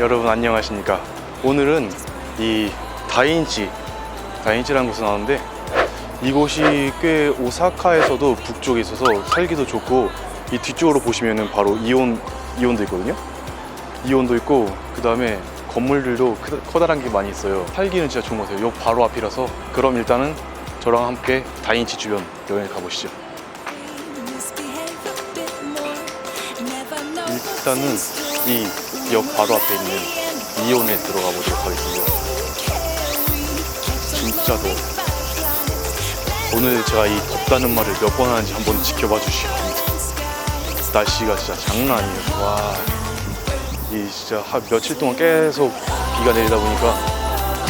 네, 여러분 안녕하십니까. 오늘은 이 다인치, 다인치라는 곳에 나왔는데 이곳이 꽤 오사카에서도 북쪽에 있어서 살기도 좋고 이 뒤쪽으로 보시면은 바로 이온, 이온도 있거든요. 이온도 있고 그 다음에 건물들도 크- 커다란 게 많이 있어요. 살기는 진짜 좋은 것 같아요. 요 바로 앞이라서 그럼 일단은 저랑 함께 다인치 주변 여행 가보시죠. 일단은 이 역 바로 앞에 있는 이온에 들어가 보도록 하겠습니다. 진짜 더워. 오늘 제가 이 덥다는 말을 몇 번 하는지 한번 지켜봐 주시기 바랍니다. 날씨가 진짜 장난 아니에요. 와, 이 진짜 한 며칠 동안 계속 비가 내리다 보니까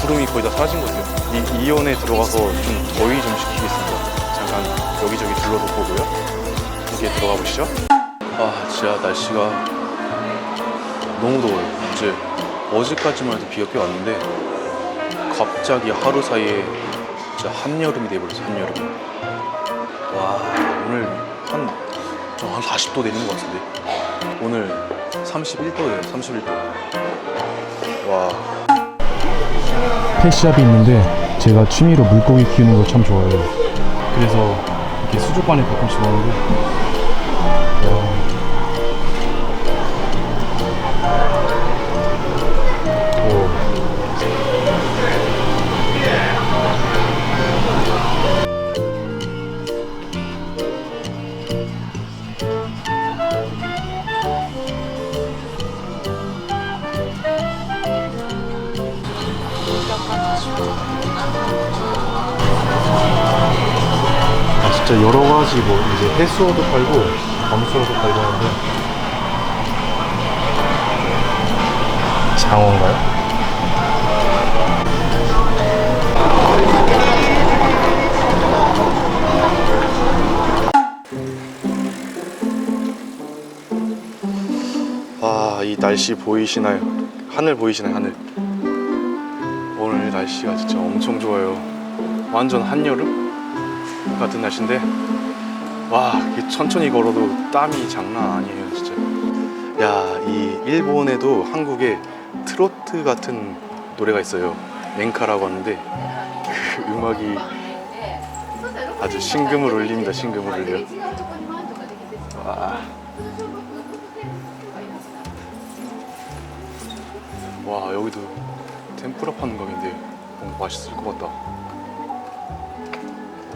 구름이 거의 다 사라진 것 같아요. 이 이온에 들어가서 좀 더위 좀 식히겠습니다. 잠깐 여기저기 둘러도 보고요. 함께 들어가 보시죠. 아, 진짜 날씨가 너무 더워요. 이제 어제까지만 해도 비가 꽤 왔는데 갑자기 하루 사이에 진짜 한여름이 돼버렸어 한여름. 와 오늘 한, 좀한 40도 되는 것 같은데 오늘 31도예요 31도. 와 펫샵이 있는데 제가 취미로 물고기 키우는 걸 참 좋아해요. 그래서 이렇게 수족관에 가끔씩 오는데 아, 진짜 여러 가지 뭐 이제 해수어도 팔고 밤수어도 팔고 하는데 장어인가요? 아, 이 날씨 보이시나요? 하늘 보이시나요? 하늘. 날씨가 진짜 엄청 좋아요. 완전 한여름 같은 날씨인데, 와, 천천히 걸어도 땀이 장난 아니에요, 진짜. 야, 이 일본에도 한국에 트로트 같은 노래가 있어요. 멘카라고 하는데, 그 음악이 아주 신금을 울립니다, 신금을 울려. 와. 와 여기도 템프라 파는 가게인데 뭔가 맛있을 것 같다.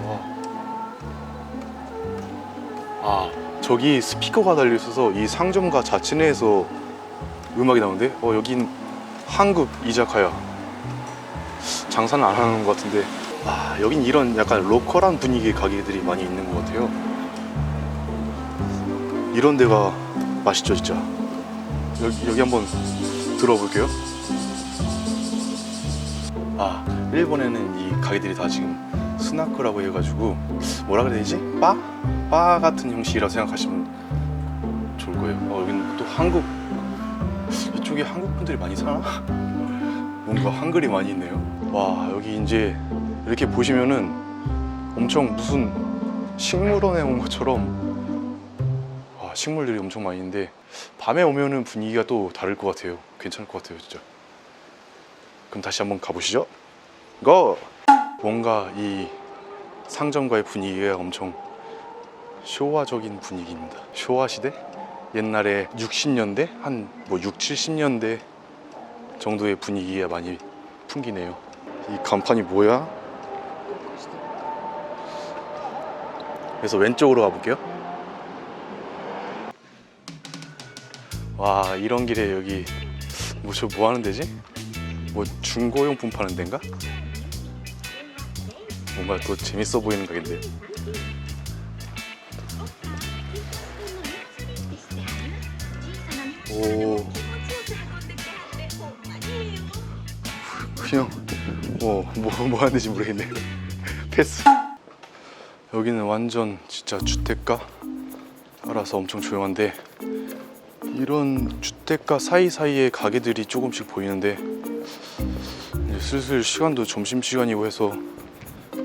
와. 아 저기 스피커가 달려 있어서 이 상점가 자체 내에서 음악이 나오는데 어 여긴 한국 이자카야. 장사는 안 하는 것 같은데 아 여긴 이런 약간 로컬한 분위기의 가게들이 많이 있는 것 같아요. 이런 데가 맛있죠 진짜. 여기 여기 한번 들어볼게요. 아, 일본에는 이 가게들이 다 지금 스나크라고 해가지고 뭐라 그래야 되지? 바? 바 같은 형식이라고 생각하시면 좋을 거예요. 어, 여기는 또 한국 이쪽에 한국 분들이 많이 사나? 뭔가 한글이 많이 있네요. 와, 여기 이제 이렇게 보시면은 엄청 무슨 식물원에 온 것처럼 와, 식물들이 엄청 많이 있는데 밤에 오면은 분위기가 또 다를 것 같아요. 괜찮을 것 같아요, 진짜. 그럼 다시 한번 가보시죠. 고! 뭔가 이 상점가의 분위기가 엄청 쇼와적인 분위기입니다. 쇼와 시대? 옛날에 60년대? 한 뭐 6, 70년대 정도의 분위기가 많이 풍기네요. 이 간판이 뭐야? 그래서 왼쪽으로 가볼게요. 와 이런 길에 여기 뭐 저 뭐 하는 데지? 뭐 중고용품 파는 데인가? 뭔가 또 재밌어 보이는 가게인데. 오. 그냥 뭐, 뭐, 뭐 하는지 모르겠네요 패스. 여기는 완전 진짜 주택가? 알아서 엄청 조용한데 이런 주택가 사이사이에 가게들이 조금씩 보이는데 슬슬 시간도 점심시간이고 해서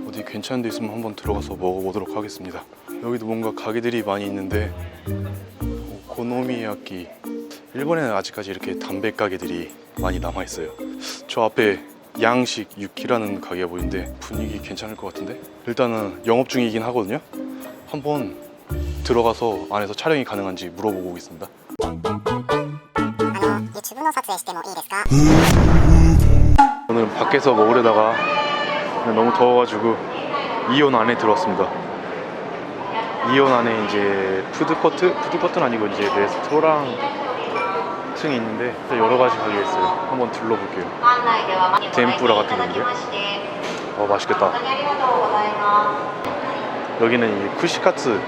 어디 괜찮은 데 있으면 한번 들어가서 먹어보도록 하겠습니다 여기도 뭔가 가게들이 많이 있는데 오코노미야끼 일본에는 아직까지 이렇게 담배 가게들이 많이 남아 있어요. 저 앞에 양식 유키라는 가게가 보이는데 분위기 괜찮을 것 같은데 일단은 영업 중이긴 하거든요. 한번 들어가서 안에서 촬영이 가능한지 물어보고 오겠습니다. あの YouTube の撮影してもいいですか 오늘 밖에서 먹으려다가 너무 더워가지고 이온 안에 들어왔습니다 이온 안에 이제 푸드코트? 푸드코트는 아니고 이제 레스토랑 층이 있는데 여러 가지 가게 있어요. 한번 둘러볼게요. 덴뿌라 같은 건데. 어 맛있겠다. 여기는 이 쿠시카츠,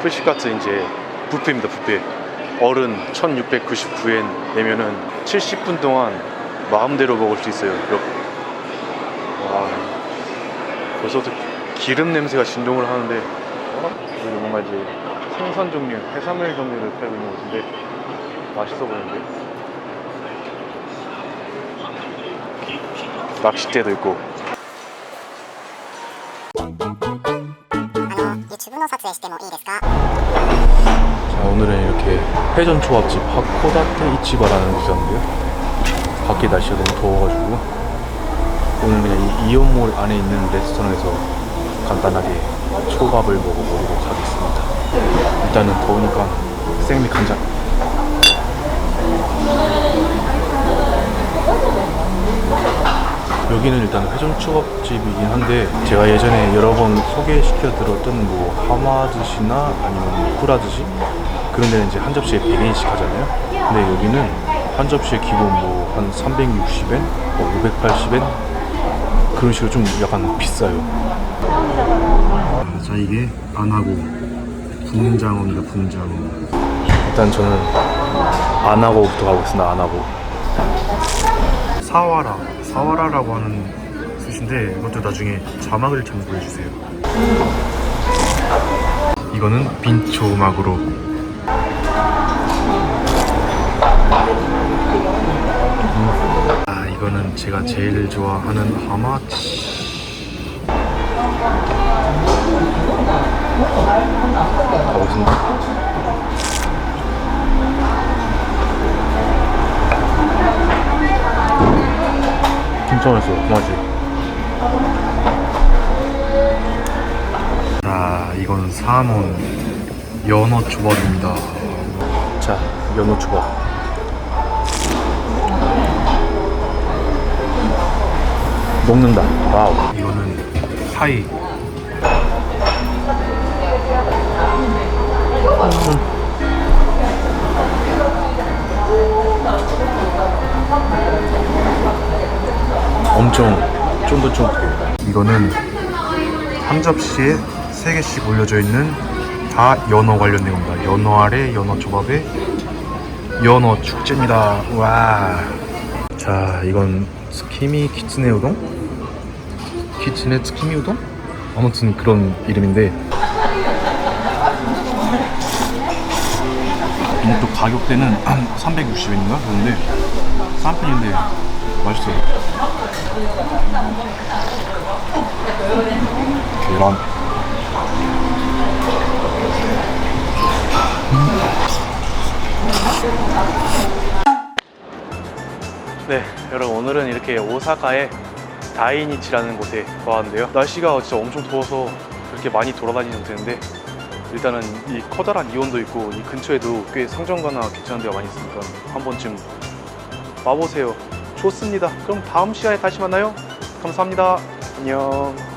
쿠시카츠 이제 부페입니다. 부페. 어른 1,699엔 내면은 70분 동안 마음대로 먹을 수 있어요. 여- 와, 벌써부터 기름 냄새가 진동을 하는데 여기 뭔가 이제 생선 종류, 해산물 종류를 팔고 있는 곳인데 맛있어 보이는데 낚싯대도 있고 あの YouTube の撮影してもいいですか 자 오늘은 이렇게 회전 초밥집 하코다테 이치바라는 곳에 왔는데요 밖에 날씨가 너무 더워가지고 오늘 그냥 이 이온몰 안에 있는 레스토랑에서 간단하게 초밥을 먹어보도록 하겠습니다. 일단은 더우니까 생미 간장 여기는 일단 회전 초밥집이긴 한데 제가 예전에 여러 번 소개시켜 드렸던 뭐 하마드시나 아니면 쿠라드시? 그런 데는 이제 한 접시에 100엔씩 하잖아요. 근데 여기는 한 접시에 기본 뭐 한 360엔, 뭐 580엔 그런 식으로 좀 약간 비싸요. 자 이게 안하고 붕장어입니다 붕장어. 일단 저는 안하고부터 가보겠습니다 안하고. 사와라 사와라라고 하는 뜻인데 이것도 나중에 자막을 좀 보여주세요. 이거는 빈초 막으로 제가 제일 좋아하는 하마치. 가보겠습니다 진짜 맛있어 맛이 자 이건 사몬 연어 초밥입니다. 자 연어 초밥 먹는다. 와우. 이거는 파이. 엄청 쫀득쫀득해. 이거는 한 접시에 세 개씩 올려져 있는 다 연어 관련된 겁니다. 연어 아래 연어 초밥에 연어 축제입니다. 와. 자 이건 스키미 키츠네 우동? 키츠네 스키미 우동? 아무튼 그런 이름인데. 이것도 가격대는 한 360엔인가? 그런데 싼 편인데 맛있어요. 계란. 네, 여러분 오늘은 이렇게 오사카의 다이니치라는 곳에 와왔는데요. 날씨가 진짜 엄청 더워서 그렇게 많이 돌아다니지 못했는데 일단은 이 커다란 이온도 있고 이 근처에도 꽤 상점가나 괜찮은 데가 많이 있으니까 한 번쯤 와보세요. 좋습니다. 그럼 다음 시간에 다시 만나요. 감사합니다. 안녕.